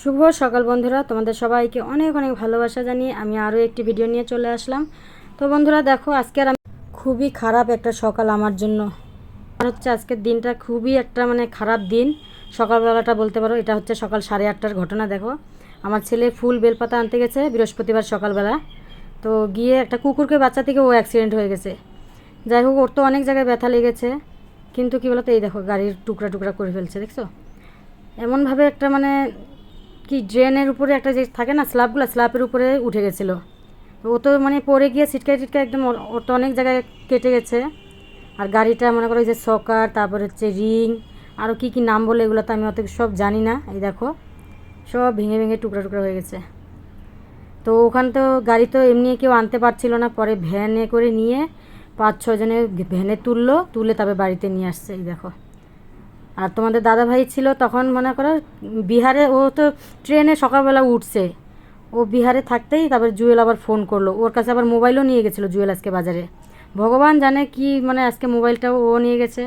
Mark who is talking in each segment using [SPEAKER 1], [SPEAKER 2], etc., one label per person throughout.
[SPEAKER 1] শুভ সকাল বন্ধুরা, তোমাদের সবাইকে অনেক অনেক ভালোবাসা জানিয়ে আমি আরও একটি ভিডিও নিয়ে চলে আসলাম। তো বন্ধুরা, দেখো, আজকে আর আমি খুবই খারাপ একটা সকাল আমার জন্য। আর হচ্ছে আজকের দিনটা খুবই একটা মানে খারাপ দিন। সকালবেলাটা বলতে পারো, এটা হচ্ছে সকাল সাড়ে আটটার ঘটনা, দেখো। আমার ছেলে ফুল বেলপাতা আনতে গেছে বৃহস্পতিবার সকালবেলা। তো গিয়ে একটা কুকুরকে বাচ্চা থেকে ও অ্যাক্সিডেন্ট হয়ে গেছে। যাই হোক, ওর তো অনেক জায়গায় ব্যথা লেগেছে। কিন্তু কী বলতো, এই দেখো, গাড়ির টুকরা টুকরা করে ফেলছে, দেখছ? এমনভাবে একটা মানে কি ড্রেনের উপরে একটা যে থাকে না স্ল্যাবগুলো স্ল্যাবের উপরে উঠে গেছিল। ও তো মানে পড়ে গিয়ে ছিটকায় ছিটকায় একদম ওর তো অনেক জায়গায় কেটে গেছে। আর গাড়িটা মনে করো যে সকার, তারপর হচ্ছে রিং আরও কী কী নাম বলে এগুলো তো আমি অত সব জানি না, এই দেখো। সব ভেঙে ভেঙে টুকরা টুকরা হয়ে গেছে। তো ওখান তো গাড়ি তো এমনি কেউ আনতে পারছিল না, পরে ভ্যানে করে নিয়ে পাঁচ ছজনে ভ্যানে তুললো, তুলে তবে বাড়িতে নিয়ে আসছে, এই দেখো। আর তোমাদের দাদা ভাই ছিল তখন মনে করো, বিহারে ও তো ট্রেনে সকালবেলা উঠছে। ও বিহারে থাকতেই তারপর জুয়েল আবার ফোন করল। ওর কাছে আবার মোবাইলও নিয়ে গেছিল জুয়েল আজকে বাজারে। ভগবান জানে কি মানে আজকে মোবাইলটাও ও নিয়ে গেছে।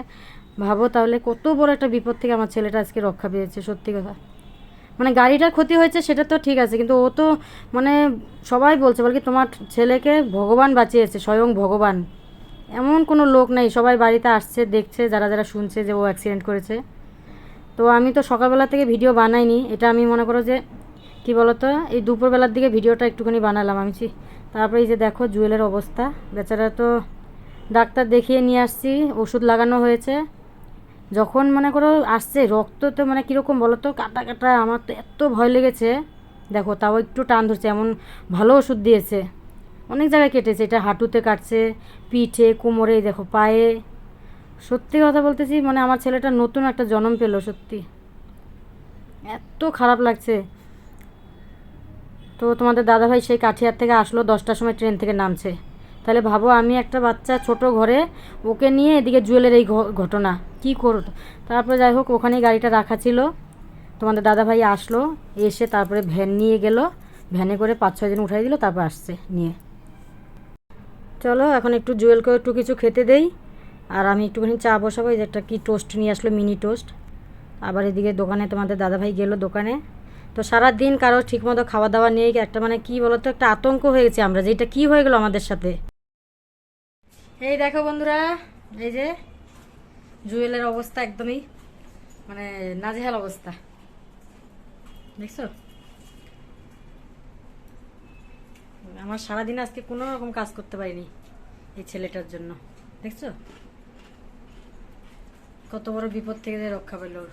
[SPEAKER 1] ভাবো তাহলে কত বড় একটা বিপদ থেকে আমার ছেলেটা আজকে রক্ষা পেয়েছে, সত্যি কথা। মানে গাড়িটার ক্ষতি হয়েছে সেটা তো ঠিক আছে, কিন্তু ও তো মানে সবাই বলছে বল কি তোমার ছেলেকে ভগবান বাঁচিয়েছে, স্বয়ং ভগবান। এমন কোনো লোক নেই, সবাই বাড়িতে আসছে, দেখছে, যারা যারা শুনছে যে ও অ্যাক্সিডেন্ট করেছে। তো আমি তো সকালবেলা থেকে ভিডিও বানাইনি, এটা আমি মনে করো যে, কি বলতো, এই দুপুরবেলার দিকে ভিডিওটা একটুখানি বানালাম আমি তারপরে এই যে দেখো জুয়েলের অবস্থা, বেচারা তো ডাক্তার দেখিয়ে নিয়ে আসছি, ওষুধ লাগানো হয়েছে। যখন মনে করো আসছে, রক্ত তো মানে কীরকম বলো তো কাটা কাটা, আমার তো এত ভয় লেগেছে। দেখো তাও একটু টান ধরছে, এমন ভালো ওষুধ দিয়েছে। অনেক জায়গায় কেটেছে, এটা হাঁটুতে কাটছে, পিঠে, কোমরে দেখো, পায়ে। সত্যি কথা বলতেছি মানে আমার ছেলেটা নতুন একটা জন্ম পেল, সত্যি। এত খারাপ লাগছে। তো তোমাদের দাদাভাই সেই কাঠিয়ার থেকে আসলো, দশটার সময় ট্রেন থেকে নামছে। তাহলে ভাবো, আমি একটা বাচ্চা ছোট ঘরে, ওকে নিয়ে এদিকে জুয়েলের এই ঘটনা, কি করো তারপরে যাই হোক, ওখানেই গাড়িটা রাখা ছিল। তোমাদের দাদাভাই আসলো, এসে তারপরে ভ্যান নিয়ে গেল, ভ্যানে করে পাঁচ ছয় জন উঠাই দিল, তারপর আসছে, নিয়ে। চলো, এখন একটু জুয়েলকে একটু কিছু খেতে দেই। আর আমি একটুখানি চা বসাবো, এই যে একটা কি টোস্ট নিয়ে আসলো, মিনি টোস্ট। আবার এদিকে দোকানে তোমাদের দাদাভাই গেলো দোকানে। তো সারা দিন কারও ঠিকমতো খাওয়া দাওয়া নেই, একটা মানে কি বলতো একটা আতঙ্ক হয়ে গেছে আমরা যে এটা কী হয়ে গেলো আমাদের সাথে। এই দেখো বন্ধুরা, এই যে জুয়েলের অবস্থা একদমই মানে নাজেহাল অবস্থা। দেখছ? আমার সারাদিন আজকে কোনো রকম কাজ করতে পারিনি এই ছেলেটার জন্য। দেখছ? কত বড় বিপদ থেকে যে রক্ষা পেল ওর।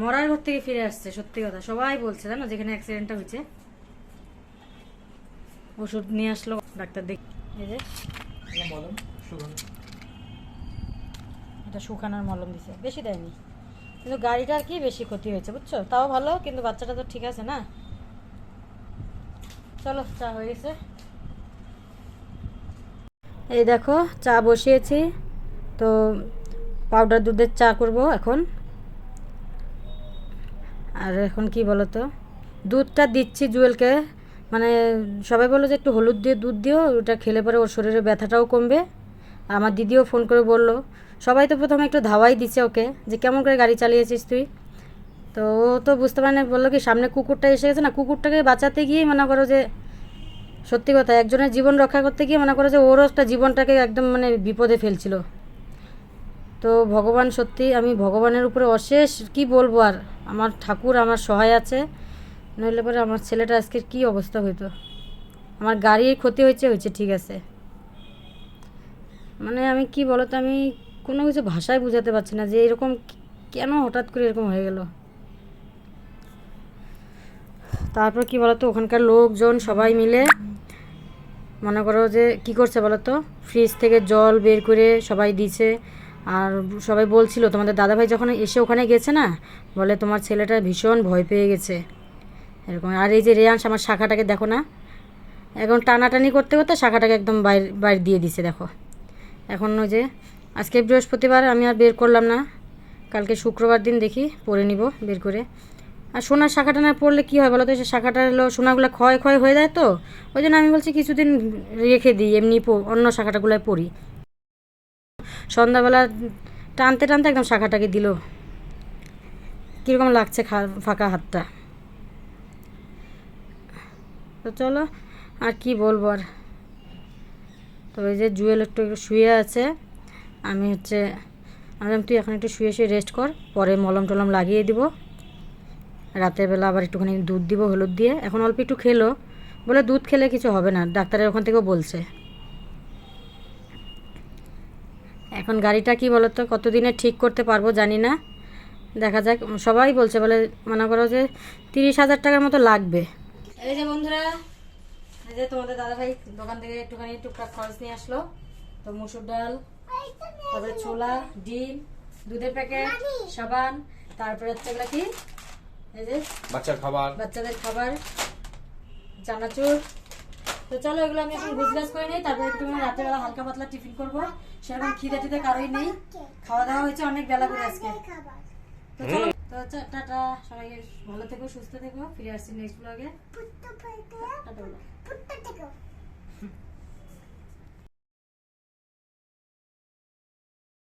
[SPEAKER 1] মরার ঘর থেকে ফিরে আসছে সত্যি কথা। সবাই বলছে জানো যেখানে অ্যাক্সিডেন্টটা হয়েছে ওষুধ নিয়ে আসলো ডাক্তার দেখ এই যে। এটা শুকানোর মলম দিছে বেশি দেয়নি। কিন্তু গাড়িটার কি বেশি ক্ষতি হয়েছে বুঝছ? তাও ভালো কিন্তু বাচ্চাটা তো ঠিক আছে না। চলো, চা হয়ে গেছে। এই দেখো, চা বসিয়েছি। তো পাউডার দুধের চা করব এখন। আর এখন কি বলো তো দুধটা দিচ্ছি জুয়েলকে। মানে সবাই বলল যে একটু হলুদ দিয়ে দুধ দিও, ওটা খেলে পরে ওর শরীরে ব্যথাটাও কমবে। আমার দিদিও ফোন করে বলল, সবাই তো প্রথমে একটু ধাওয়াই দিচ্ছে ওকে, যে কেমন করে গাড়ি চালিয়েছিস তুই? তো ও তো বুঝতে পারে না বলল কি সামনে কুকুরটা এসে গেছে না, কুকুরটাকে বাঁচাতে গিয়ে মনে করো যে সত্যি কথা, একজনের জীবন রক্ষা করতে গিয়ে মনে করো যে ওরও একটা জীবনটাকে একদম মানে বিপদে ফেলছিল। তো ভগবান সত্যি, আমি ভগবানের উপরে অশেষ কি বলব আর, আমার ঠাকুর আমার সহায় আছে, নইলে পরে আমার ছেলেটা আজকের কি অবস্থা হইতো? আমার গাড়ির ক্ষতি হয়েছে হয়েছে, ঠিক আছে। মানে আমি কি বলতো, আমি কোনো কিছু ভাষায় বোঝাতে পারছি না যে এরকম কেন হঠাৎ করে এরকম হয়ে গেল। তারপর কি বলতো, ওখানকার লোকজন সবাই মিলে মনে করো যে কি করছে বলো তো ফ্রিজ থেকে জল বের করে সবাই দিছে। আর সবাই বলছিল, তোমাদের দাদাভাই যখন এসে ওখানে গেছে না, বলে তোমার ছেলেটা ভীষণ ভয় পেয়ে গেছে। এরকম। আর এই যে রেয়াংশ আমার শাখাটাকে দেখো না, এখন টানাটানি করতে করতে শাখাটাকে একদম বাইরে বাইরে দিয়ে দিছে, দেখো। এখন ওই যে, আজকে বৃহস্পতিবার, আমি আর বের করলাম না। কালকে শুক্রবার দিন দেখি, পরে নিব বের করে। আর সোনার শাখাটা না পড়লে কী হয় বলো তো? সে শাখাটা হলো সোনাগুলো ক্ষয় ক্ষয় হয়ে যায় তো? ওই জন্য আমি বলছি কিছুদিন রেখে দিই, এমনি অন্য শাখাটাগুলোয় পড়ি। সন্ধ্যাবেলা টানতে টানতে একদম শাখাটাকে দিল। কীরকম লাগছে খা ফাঁকা হাতটা? তো চলো, আর কি বলব আর? তো ওই যে জুয়েল একটু একটু শুয়ে আছে, আমি হচ্ছে আমি তুই এখন একটু শুয়ে শুয়ে রেস্ট কর, পরে মলম টলম লাগিয়ে দিব। রাতের বেলা আবার একটুখানি দুধ দিব, হলুদ দিয়ে। এখন অল্প একটু খেলো। বলে দুধ খেলে কিছু হবে না ডাক্তারের ওখান থেকেও বলছে। এখন গাড়িটা কি বলতো, কতদিনে ঠিক করতে পারব জানি না। দেখা যাক, সবাই বলছে, বলে মনে করো যে তিরিশ হাজার টাকার মতো লাগবে। এই যে বন্ধুরা, এই যে তোমাদের দাদাভাই দোকান থেকে একটুখানি টুকটাক খরচ নিয়ে আসলো। তো মুসুর ডাল, তারপরে ছোলা, ডিম, দুধের প্যাকেট, সাবান, তারপরে হচ্ছে কি? এই যে
[SPEAKER 2] বাচ্চার খাবার।
[SPEAKER 1] বাচ্চাদের খাবার চানাচুর। তো চলো এগুলো আমি এখন গুজগাছ করে নিই তারপরে একটু রাত্রেবেলা হালকা পাতলা টিফিন করব। সেরকম খিদে টিদে কারোই নেই। খাওয়া দাওয়া হয়েছে অনেক বেলা করে আজকে। তো চলো তো টাটা সবাই ভালো থেকো সুস্থ থেকো ফিরে আসছি নেক্সট ব্লগে টাটা।